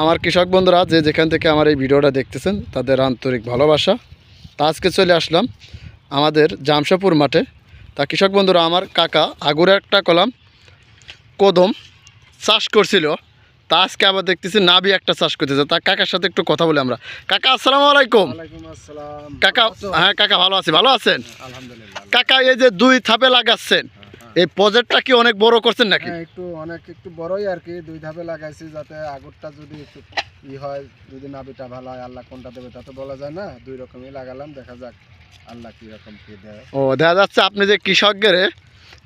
আমার কৃষক বন্ধুরা যে যেখান থেকে আমার এই ভিডিওটা দেখতেছেন তাদের আন্তরিক ভালোবাসা। তা আজকে চলে আসলাম আমাদের জামশাপুর মাঠে। তা কৃষক বন্ধুরা আমার কাকা আগুরে একটা কলাম কদম চাষ করছিল। তা আজকে আবার দেখতেছি নাবি একটা চাষ করতেছে। তা কাকার সাথে একটু কথা বলি আমরা। কাকা আসসালামু আলাইকুম। কাকা হ্যাঁ কাকা ভালো আছি। ভালো আছেন? কাকা এই যে দুই থাপে লাগাচ্ছেন। এই প্রজেক্টটা কি অনেক বড় করছেন নাকি? হ্যাঁ একটু অনেক একটু বড়ই আর কি দুই ধাপে লাগাইছি যাতে আগরটা যদি একটু ই হয় যদি নাবিটা ভালো হয় আল্লাহ কোনটা দেবে তা তো বলা যায় না দুই রকমই লাগালাম দেখা যাক আল্লাহ কি রকম কি দেয়। ও দেখা যাচ্ছে আপনি যে কৃষকদের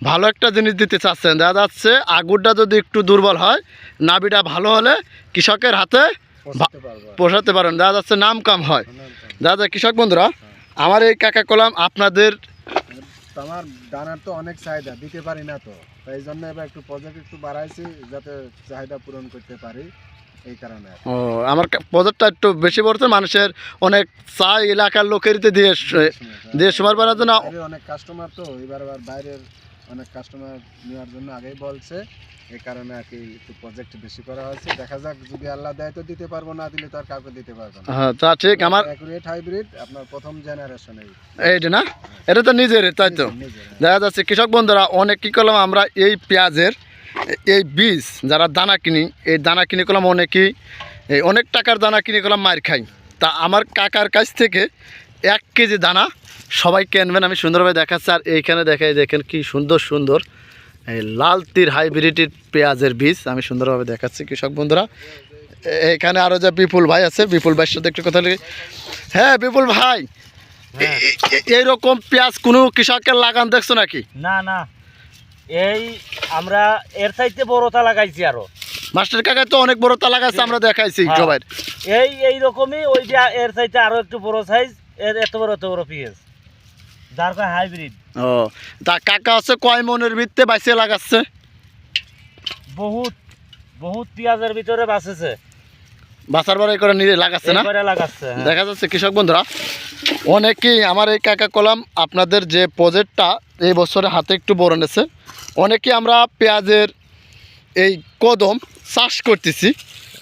ভালো একটা জিনিস দিতে চাচ্ছেন দেখা যাচ্ছে আগুরটা যদি একটু দুর্বল হয় নাবিটা ভালো হলে কৃষকের হাতে পোষাতে পারেন দেখা যাচ্ছে নাম কাম হয়। দেখা যায় কৃষক বন্ধুরা আমার এই কাকা কলাম আপনাদের তো আমার দানার তো অনেক চাহিদা দিতে পারি না তো। তাই জন্য এবার একটু প্রজেক্ট একটু বাড়াইছি যাতে চাহিদা পূরণ করতে পারি এই কারণে ও আমার প্রজেক্টটা একটু বেশি পড়ছে মানুষের অনেক চাই এলাকার লোকের দিয়ে দিয়ে সময় পাওয়ার জন্য অনেক কাস্টমার তো এবার বাইরের অনেক কাস্টমার নেওয়ার জন্য আগেই বলছে। এই কারণে আর কি একটু প্রজেক্ট বেশি করা হয়েছে। দেখা যাক যদি আল্লাহ দেয় তো দিতে পারব না দিলে তো আর কাউকে দিতে পারব না। হ্যাঁ তা ঠিক আমার অ্যাকুরেট হাইব্রিড আপনার প্রথম জেনারেশন এই। এইটা না? এটা তো নিজের তাই তো? হ্যাঁ। দেখা যাচ্ছে কৃষক বন্ধুরা অনেক কী করলাম আমরা এই পেঁয়াজের এই বীজ যারা দানা কিনি এই দানা কিনে করলাম অনেকেই এই অনেক টাকার দানা কিনে করলাম মার খাই। তা আমার কাকার কাছ থেকে এক কেজি দানা সবাই কিনবেন আমি সুন্দরভাবে দেখাচ্ছি। আর এইখানে দেখাই দেখেন কি সুন্দর সুন্দর। এই লাল তীর হাইব্রিডের পেঁয়াজের বীজ আমি সুন্দরভাবে দেখাচ্ছি কৃষক বন্ধুরা। এখানে আরও যে বিপুল ভাই আছে বিপুল ভাইয়ের সাথে একটু কথা বলি। হ্যাঁ বিপুল ভাই এ- এইরকম পেঁয়াজ কোনো কৃষকের লাগান দেখছ নাকি? না না। এই আমরা এর চাইতে বড়টা লাগাইছি আরও। মাস্টার কাকায় তো অনেক বড় তালা গাছ আমরা দেখাইছি হ্যাঁ। সবাই। এই এই রকমই ওই যে এর চাইতে আরও একটু বড় সাইজ এত বড় এত বড় পিএস। যার হাইব্রিড ও তা কাকা আছে কয় মনের ভিত্তে বাইসে লাগাচ্ছে? বহুত বহুত পেঁয়াজের ভিতরে বাঁচেছে। বাসার বাড়ি করে নিয়ে লাগাচ্ছে না? লাগাচ্ছে হ্যাঁ। দেখা যাচ্ছে কৃষক বন্ধুরা অনেকেই আমার এই কাকা কলাম আপনাদের যে প্রজেক্টটা এই বছরে হাতে একটু বড় নেছে অনেকেই আমরা পেঁয়াজের এই কদম চাষ করতেছি।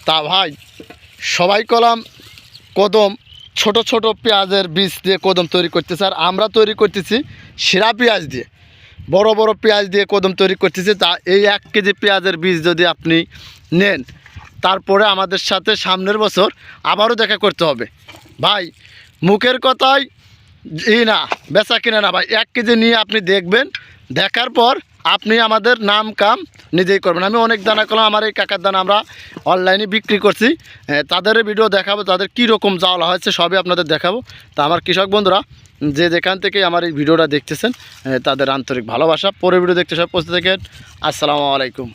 তা ভাই সবাই কলাম কদম ছোট ছোট পেঁয়াজের বীজ দিয়ে কদম তৈরি করতেছে। আর আমরা তৈরি করতেছি সেরা পেঁয়াজ দিয়ে। বড় বড় পেঁয়াজ দিয়ে কদম তৈরি করতেছি। তা এই এক কেজি পেঁয়াজের বীজ যদি আপনি নেন, তারপরে আমাদের সাথে সামনের বছর আবারও দেখা করতে হবে। ভাই, মুখের কথাই ই না, বেচা কিনে না ভাই। এক কেজি নিয়ে আপনি দেখবেন, দেখার পর আপনি আমাদের নাম কাম নিজেই করবেন। আমি অনেক দানা করলাম আমার এই কাকার দানা আমরা অনলাইনে বিক্রি করছি। তাদের ভিডিও দেখাবো, তাদের কি রকম যাওয়া হয়েছে সবই আপনাদের দেখাবো। তা আমার কৃষক বন্ধুরা, যে যেখান থেকে আমার এই ভিডিওটা দেখতেছেন তাদের আন্তরিক ভালোবাসা। পরে ভিডিও দেখতে সব পৌঁছে থাকেন। আসসালামু আলাইকুম।